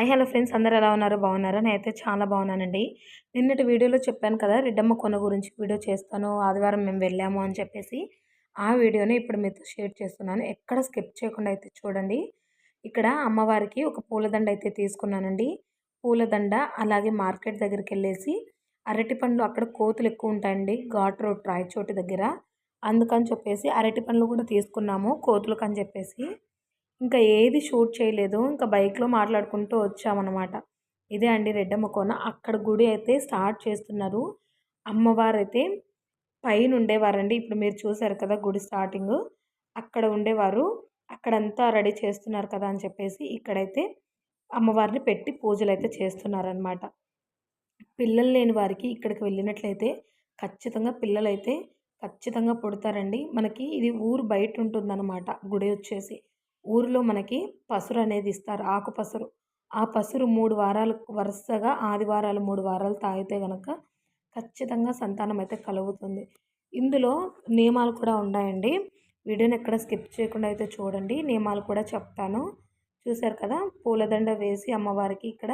Hi hello friends అందరు ఎలా ఉన్నారు? బాగున్నారా? నేనైతే చాలా బాగున్నానండి. నిన్నటి వీడియోలో చెప్పాను కదా రెడ్డమ్మ కొన గురించి వీడియో చేస్తాను ఆదివారం మేము వెళ్ళాము అని చెప్పేసి. ఆ వీడియోని ఇప్పుడు మీతో షేర్ చేస్తున్నాను. ఎక్కడ స్కిప్ చేయకుండా అయితే చూడండి. ఇక్కడ అమ్మవారికి ఒక పూలదండ అయితే తీసుకున్నానండి. పూలదండ అలాగే మార్కెట్ దగ్గరికి వెళ్ళేసి అరటి పండ్లు అక్కడ కోతులు ఎక్కువ ఉంటాయండి ఘాట్ రోడ్ రాయచోటి దగ్గర. అందుకని చెప్పేసి అరటి పండ్లు కూడా తీసుకున్నాము కోతులకు అని చెప్పేసి. ఇంకా ఏది షూట్ చేయలేదు. ఇంకా బైక్లో మాట్లాడుకుంటూ వచ్చామన్నమాట. ఇదే అండి రెడ్డమ్మ కోన అక్కడ గుడి అయితే స్టార్ట్ చేస్తున్నారు. అమ్మవారు అయితే పైన ఉండేవారండి. ఇప్పుడు మీరు చూసారు కదా గుడి స్టార్టింగ్. అక్కడ ఉండేవారు. అక్కడంతా రెడీ చేస్తున్నారు కదా అని చెప్పేసి ఇక్కడైతే అమ్మవారిని పెట్టి పూజలు అయితే చేస్తున్నారనమాట పిల్లలు లేని వారికి ఇక్కడికి వెళ్ళినట్లయితే ఖచ్చితంగా పిల్లలైతే ఖచ్చితంగా పుడతారండి. మనకి ఇది ఊరు బయట ఉంటుందన్నమాట. గుడి వచ్చేసి. ఊరిలో మనకి పసురు అనేది ఇస్తారు. ఆకు పసురు. ఆ పసురు మూడు వారాలు వరుసగా ఆదివారాలు మూడు వారాలు తాగితే కనుక ఖచ్చితంగా సంతానం అయితే కలుగుతుంది. ఇందులో నియమాలు కూడా ఉన్నాయండి. వీడియోని ఎక్కడ స్కిప్ చేయకుండా అయితే చూడండి. నియమాలు కూడా చెప్తాను. చూశారు కదా? పూలదండ వేసి అమ్మవారికి ఇక్కడ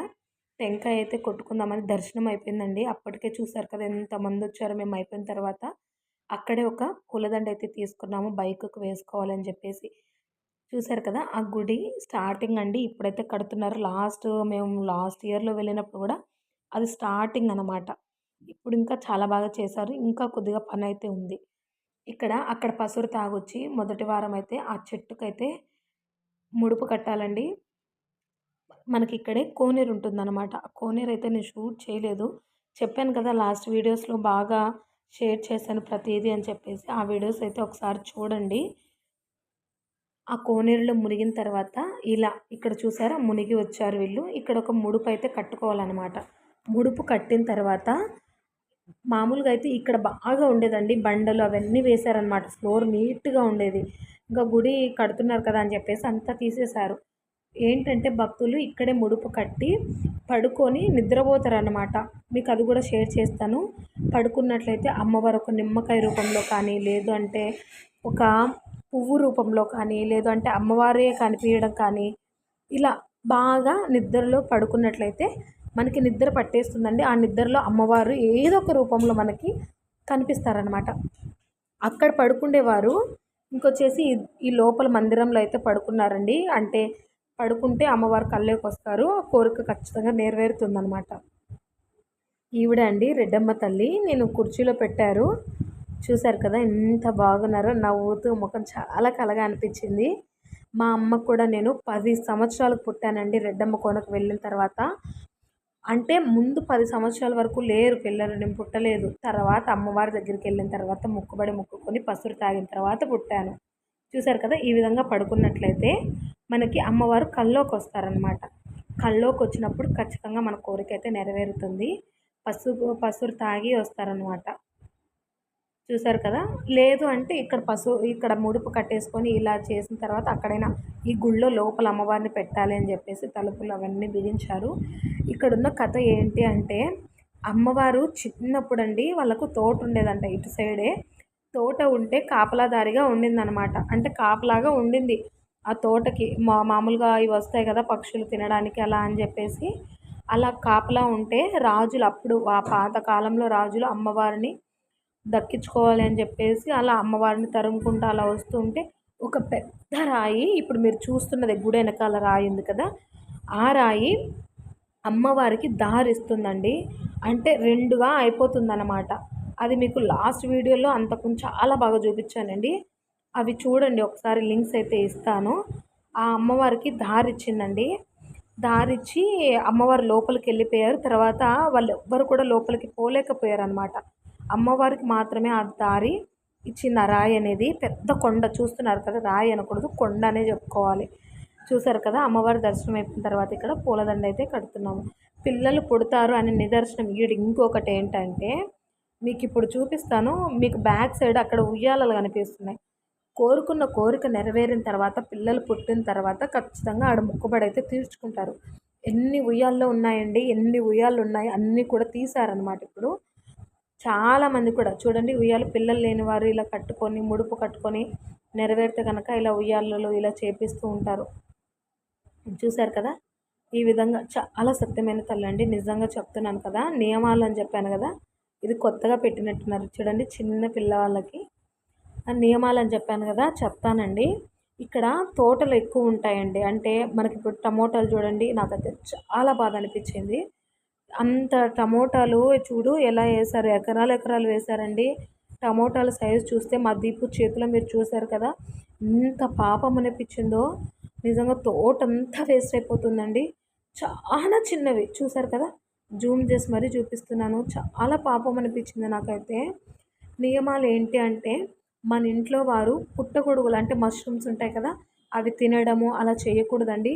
టెంకాయ అయితే కొట్టుకుందామని దర్శనం అయిపోయిందండి. అప్పటికే చూసారు కదా ఎంతమంది వచ్చారో మేము అయిపోయిన తర్వాత అక్కడే ఒక పూలదండ అయితే తీసుకున్నాము. బైక్కు వేసుకోవాలని చెప్పేసి. చూసారు కదా ఆ గుడి స్టార్టింగ్ అండి. ఇప్పుడైతే కడుతున్నారు. లాస్ట్ మేము లాస్ట్ ఇయర్లో వెళ్ళినప్పుడు కూడా అది స్టార్టింగ్ అనమాట ఇప్పుడు ఇంకా చాలా బాగా చేశారు. ఇంకా కొద్దిగా పని అయితే ఉంది. ఇక్కడ అక్కడ పసురు తాగొచ్చి మొదటి వారం అయితే ఆ చెట్టుకైతే ముడుపు కట్టాలండి. మనకి ఇక్కడే కోనేరు ఉంటుందన్నమాట. ఆ కోనేరు అయితే నేను షూట్ చేయలేదు. చెప్పాను కదా లాస్ట్ వీడియోస్లో బాగా షేర్ చేశాను ప్రతిదీ అని చెప్పేసి. ఆ వీడియోస్ అయితే ఒకసారి చూడండి. ఆ కోనేరులో మునిగిన తర్వాత ఇలా ఇక్కడ చూసారా? మునిగి వచ్చారు వీళ్ళు. ఇక్కడ ఒక ముడుపు అయితే కట్టుకోవాలన్నమాట. ముడుపు కట్టిన తర్వాత మామూలుగా అయితే ఇక్కడ బాగా ఉండేదండి. బండలు అవన్నీ వేశారనమాట ఫ్లోర్ నీట్గా ఉండేది. ఇంకా గుడి కడుతున్నారు కదా అని చెప్పేసి అంతా తీసేశారు. ఏంటంటే భక్తులు ఇక్కడే ముడుపు కట్టి పడుకొని నిద్రపోతారన్నమాట. మీకు అది కూడా షేర్ చేస్తాను. పడుకున్నట్లయితే అమ్మవారు ఒక నిమ్మకాయ రూపంలో కానీ లేదు అంటే ఒక పువ్వు రూపంలో కానీ లేదంటే అమ్మవారే కనిపించడం కానీ ఇలా బాగా నిద్రలో పడుకున్నట్లయితే మనకి నిద్ర పట్టేస్తుందండి. ఆ నిద్రలో అమ్మవారు ఏదో ఒక రూపంలో మనకి కనిపిస్తారనమాట అక్కడ పడుకుండేవారు ఇంకొచ్చేసి ఈ లోపల మందిరంలో అయితే పడుకున్నారండి. అంటే పడుకుంటే అమ్మవారు కళ్ళకి వస్తారు. ఆ కోరిక ఖచ్చితంగా నెరవేరుతుందనమాట ఈవిడ అండి రెడ్డమ్మ తల్లి. నేను కుర్చీలో పెట్టారు. చూశారు కదా ఎంత బాగున్నారో. నవ్వుతూ ముఖం చాలా కలగా అనిపించింది. మా అమ్మ కూడా నేను పది సంవత్సరాలకు పుట్టానండి రెడ్డమ్మ కోనకు వెళ్ళిన తర్వాత. అంటే ముందు పది సంవత్సరాల వరకు లేరు పిల్లలు నేను పుట్టలేదు. తర్వాత అమ్మవారి దగ్గరికి వెళ్ళిన తర్వాత ముక్కుబడి ముక్కుకొని పసురు తాగిన తర్వాత పుట్టాను. చూసారు కదా ఈ విధంగా పడుకున్నట్లయితే మనకి అమ్మవారు కల్లోకి వస్తారనమాట కల్లోకి వచ్చినప్పుడు ఖచ్చితంగా మన కోరిక అయితే నెరవేరుతుంది. పసుపు పసురు తాగి వస్తారనమాట చూసారు కదా? లేదు అంటే ఇక్కడ పశు ఇక్కడ ముడుపు కట్టేసుకొని ఇలా చేసిన తర్వాత అక్కడైనా ఈ గుళ్ళో లోపల అమ్మవారిని పెట్టాలి అని చెప్పేసి తలుపులు అవన్నీ బిగించారు. ఇక్కడున్న కథ ఏంటి అంటే అమ్మవారు చిన్నప్పుడు అండి వాళ్ళకు తోట ఉండేదంట ఇటు సైడే. తోట ఉంటే కాపలాదారిగా ఉండిందనమాట. అంటే కాపలాగా ఉండింది ఆ తోటకి. మా మామూలుగా ఇవి వస్తాయి కదా పక్షులు తినడానికి అలా అని చెప్పేసి. అలా కాపలా ఉంటే రాజులు అప్పుడు ఆ పాతకాలంలో రాజులు అమ్మవారిని దక్కించుకోవాలి అని చెప్పేసి అలా అమ్మవారిని తరుముకుంటూ అలా వస్తుంటే ఒక పెద్ద రాయి ఇప్పుడు మీరు చూస్తున్నది గుడి వెనకాల రాయి ఉంది కదా ఆ రాయి అమ్మవారికి దారిస్తుందండి. అంటే రెండుగా అయిపోతుందన్నమాట. అది మీకు లాస్ట్ వీడియోలో అంతకు చాలా బాగా చూపించానండి. అవి చూడండి ఒకసారి లింక్స్ అయితే ఇస్తాను. ఆ అమ్మవారికి దారి ఇచ్చిందండి దారిచ్చి అమ్మవారు లోపలికి వెళ్ళిపోయారు. తర్వాత వాళ్ళు ఎవ్వరు కూడా లోపలికి పోలేకపోయారు అనమాట అమ్మవారికి మాత్రమే ఆ దారి ఇచ్చింది. ఆ రాయి అనేది పెద్ద కొండ చూస్తున్నారు కదా రాయి అనకూడదు కొండ అనే చెప్పుకోవాలి. చూసారు కదా అమ్మవారి దర్శనం అయిపోయిన తర్వాత ఇక్కడ పూలదండ అయితే కడుతున్నాము. పిల్లలు పుడతారు అనే నిదర్శనం. ఈడు ఇంకొకటి ఏంటంటే మీకు ఇప్పుడు చూపిస్తాను మీకు బ్యాక్ సైడ్ అక్కడ ఉయ్యాలలు కనిపిస్తున్నాయి. కోరుకున్న కోరిక నెరవేరిన తర్వాత పిల్లలు పుట్టిన తర్వాత ఖచ్చితంగా ఆడ మొక్కుబడి అయితే తీర్చుకుంటారు. ఎన్ని ఉయ్యాల్లో ఉన్నాయండి ఎన్ని ఉయ్యాలు ఉన్నాయి అన్నీ కూడా తీశారనమాట ఇప్పుడు. చాలామంది కూడా చూడండి ఉయ్యాలు పిల్లలు లేని వారు ఇలా కట్టుకొని ముడుపు కట్టుకొని నెరవేరితే కనుక ఇలా ఉయ్యాలలో ఇలా చేపిస్తూ ఉంటారు. చూశారు కదా? ఈ విధంగా చాలా సత్యమైన తల్లి అండి. నిజంగా చెప్తున్నాను కదా నియమాలు అని చెప్పాను కదా ఇది కొత్తగా పెట్టినట్టున్నారు. చూడండి చిన్న పిల్లవాళ్ళకి నియమాలు అని చెప్పాను కదా చెప్తానండి. ఇక్కడ తోటలు ఎక్కువ ఉంటాయండి. అంటే మనకి ఇప్పుడు టమోటాలు చూడండి నాకైతే చాలా బాధ అనిపించింది. అంత టమోటాలు చూడు ఎలా వేశారు ఎకరాలు ఎకరాలు వేశారండి టమోటాల సైజు చూస్తే మా దీపు చేతిలో మీరు చూశారు కదా ఎంత పాపం అనిపించిందో. నిజంగా తోట అంతా వేస్ట్ అయిపోతుందండి. చాలా చిన్నవి చూసారు కదా? జూమ్ చేసి మరీ చూపిస్తున్నాను. చాలా పాపం అనిపించింది నాకైతే. నియమాలు ఏంటి అంటే మన ఇంట్లో వారు పుట్టగొడుగులు అంటే మష్రూమ్స్ ఉంటాయి కదా అవి తినడము అలా చేయకూడదండి.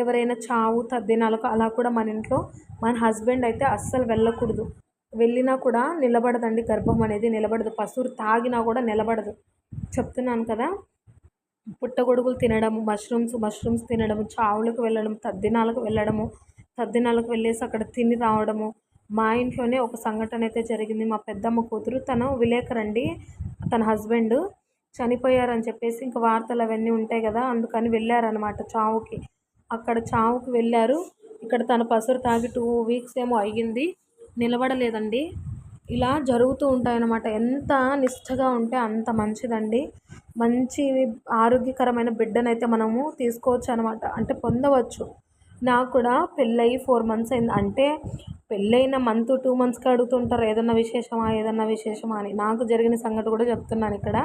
ఎవరైనా చావు తద్దినాలకు అలా కూడా మన ఇంట్లో మన హస్బెండ్ అయితే అస్సలు వెళ్ళకూడదు. వెళ్ళినా కూడా నిలబడదండి గర్భం అనేది నిలబడదు. పసురు తాగినా కూడా నిలబడదు. చెప్తున్నాను కదా పుట్టగొడుగులు తినడం మష్రూమ్స్ మష్రూమ్స్ తినడం చావులకు వెళ్ళడం తద్దినాలకు వెళ్ళడము తద్దినాలకు వెళ్ళేసి అక్కడ తిని రావడము. మా ఇంట్లోనే ఒక సంఘటన అయితే జరిగింది. మా పెద్దమ్మ కూతురు తను విలేకరండి తన హస్బెండ్ చనిపోయారని చెప్పేసి ఇంకా వార్తలు అవన్నీ ఉంటాయి కదా అందుకని వెళ్ళారనమాట చావుకి. అక్కడ చావుకు వెళ్ళారు. ఇక్కడ తన పసురు తాగి టూ వీక్స్ ఏమో అయ్యింది. నిలబడలేదండి. ఇలా జరుగుతూ ఉంటాయన్నమాట. ఎంత నిష్టగా ఉంటే అంత మంచిదండి. మంచి ఆరోగ్యకరమైన బిడ్డనైతే మనము తీసుకోవచ్చు అనమాట అంటే పొందవచ్చు. నాకు కూడా పెళ్ళయి ఫోర్ మంత్స్ అయింది. అంటే పెళ్ళైన మంత్ టూ మంత్స్కి అడుగుతుంటారు. ఏదన్నా విశేషమా? ఏదన్నా విశేషమా అని. నాకు జరిగిన సంగతి కూడా చెప్తున్నాను ఇక్కడ.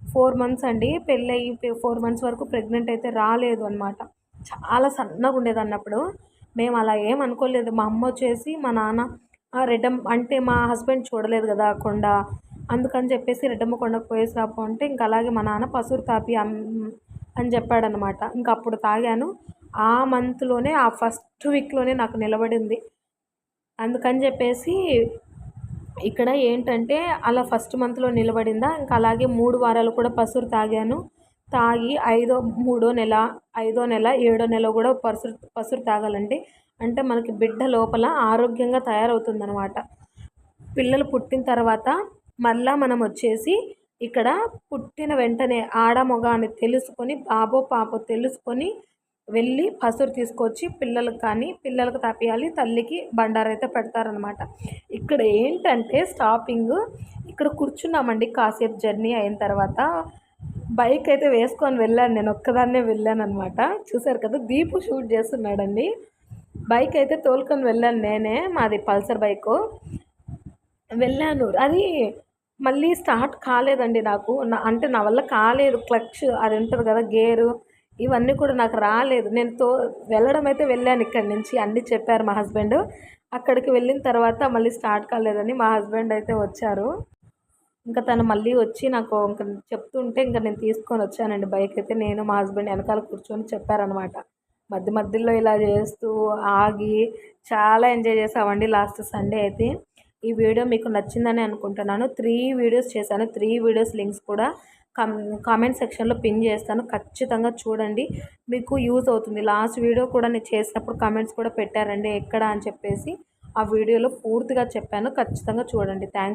ఫోర్ మంత్స్ అండి. పెళ్ళయి ఫోర్ మంత్స్ వరకు ప్రెగ్నెంట్ అయితే రాలేదు అనమాట చాలా సన్నగా ఉండేది అన్నప్పుడు మేము అలా ఏం అనుకోలేదు. మా అమ్మ వచ్చేసి మా నాన్న రెడ్డమ్ అంటే మా హస్బెండ్ చూడలేదు కదా కొండ అందుకని చెప్పేసి రెడ్డమ్మ కొండకు పోయేసి రాపో అంటే ఇంక అలాగే మా నాన్న పసురు తాపి అని చెప్పాడనమాట ఇంక అప్పుడు తాగాను. ఆ మంత్లోనే ఆ ఫస్ట్ వీక్లోనే నాకు నిలబడింది. అందుకని చెప్పేసి ఇక్కడ ఏంటంటే అలా ఫస్ట్ మంత్లో నిలబడిందా ఇంకా అలాగే మూడు వారాలు కూడా పసురు తాగాను. తాగి ఐదో మూడో నెల ఐదో నెల ఏడో నెల కూడా పసురు పసురు తాగాలండి. అంటే మనకి బిడ్డ లోపల ఆరోగ్యంగా తయారవుతుందనమాట పిల్లలు పుట్టిన తర్వాత మళ్ళా మనం వచ్చేసి ఇక్కడ పుట్టిన వెంటనే ఆడ మగ అని తెలుసుకొని బాబో పాపో తెలుసుకొని వెళ్ళి పసురు తీసుకొచ్చి పిల్లలకు కానీ పిల్లలకు తప్పియాలి తల్లికి బండారు అయితే పెడతారనమాట ఇక్కడ ఏంటంటే స్టాపింగ్ ఇక్కడ కూర్చున్నామండి కాసేపు జర్నీ అయిన తర్వాత. బైక్ అయితే వేసుకొని వెళ్ళాను. నేను ఒక్కదాన్నే వెళ్ళాను అనమాట చూసారు కదా దీపు షూట్ చేస్తున్నాడండి. బైక్ అయితే తోలుకొని వెళ్ళాను నేనే మాది పల్సర్ బైక్. వెళ్ళాను. అది మళ్ళీ స్టార్ట్ కాలేదండి నాకు. నా అంటే నా వల్ల కాలేదు. క్లచ్ అది ఉంటుంది కదా గేరు ఇవన్నీ కూడా నాకు రాలేదు. నేను తో వెళ్ళడం అయితే వెళ్ళాను ఇక్కడి నుంచి అన్నీ చెప్పారు మా హస్బెండ్. అక్కడికి వెళ్ళిన తర్వాత మళ్ళీ స్టార్ట్ కాలేదని మా హస్బెండ్ అయితే వచ్చారు. ఇంకా తను మళ్ళీ వచ్చి నాకు ఇంకా చెప్తుంటే ఇంకా నేను తీసుకొని వచ్చానండి బైక్ అయితే. నేను మా హస్బెండ్ వెనకాల కూర్చొని చెప్పారనమాట మధ్య మధ్యలో ఇలా చేస్తూ ఆగి చాలా ఎంజాయ్ చేసామండి లాస్ట్ సండే అయితే. ఈ వీడియో మీకు నచ్చిందని అనుకుంటున్నాను. త్రీ వీడియోస్ చేశాను. త్రీ వీడియోస్ లింక్స్ కూడా కమ్ కామెంట్ సెక్షన్లో పిన్ చేస్తాను. ఖచ్చితంగా చూడండి. మీకు యూజ్ అవుతుంది. లాస్ట్ వీడియో కూడా నేను చేసినప్పుడు కామెంట్స్ కూడా పెట్టారండి ఎక్కడ అని చెప్పేసి. ఆ వీడియోలో పూర్తిగా చెప్పాను. ఖచ్చితంగా చూడండి. థ్యాంక్స్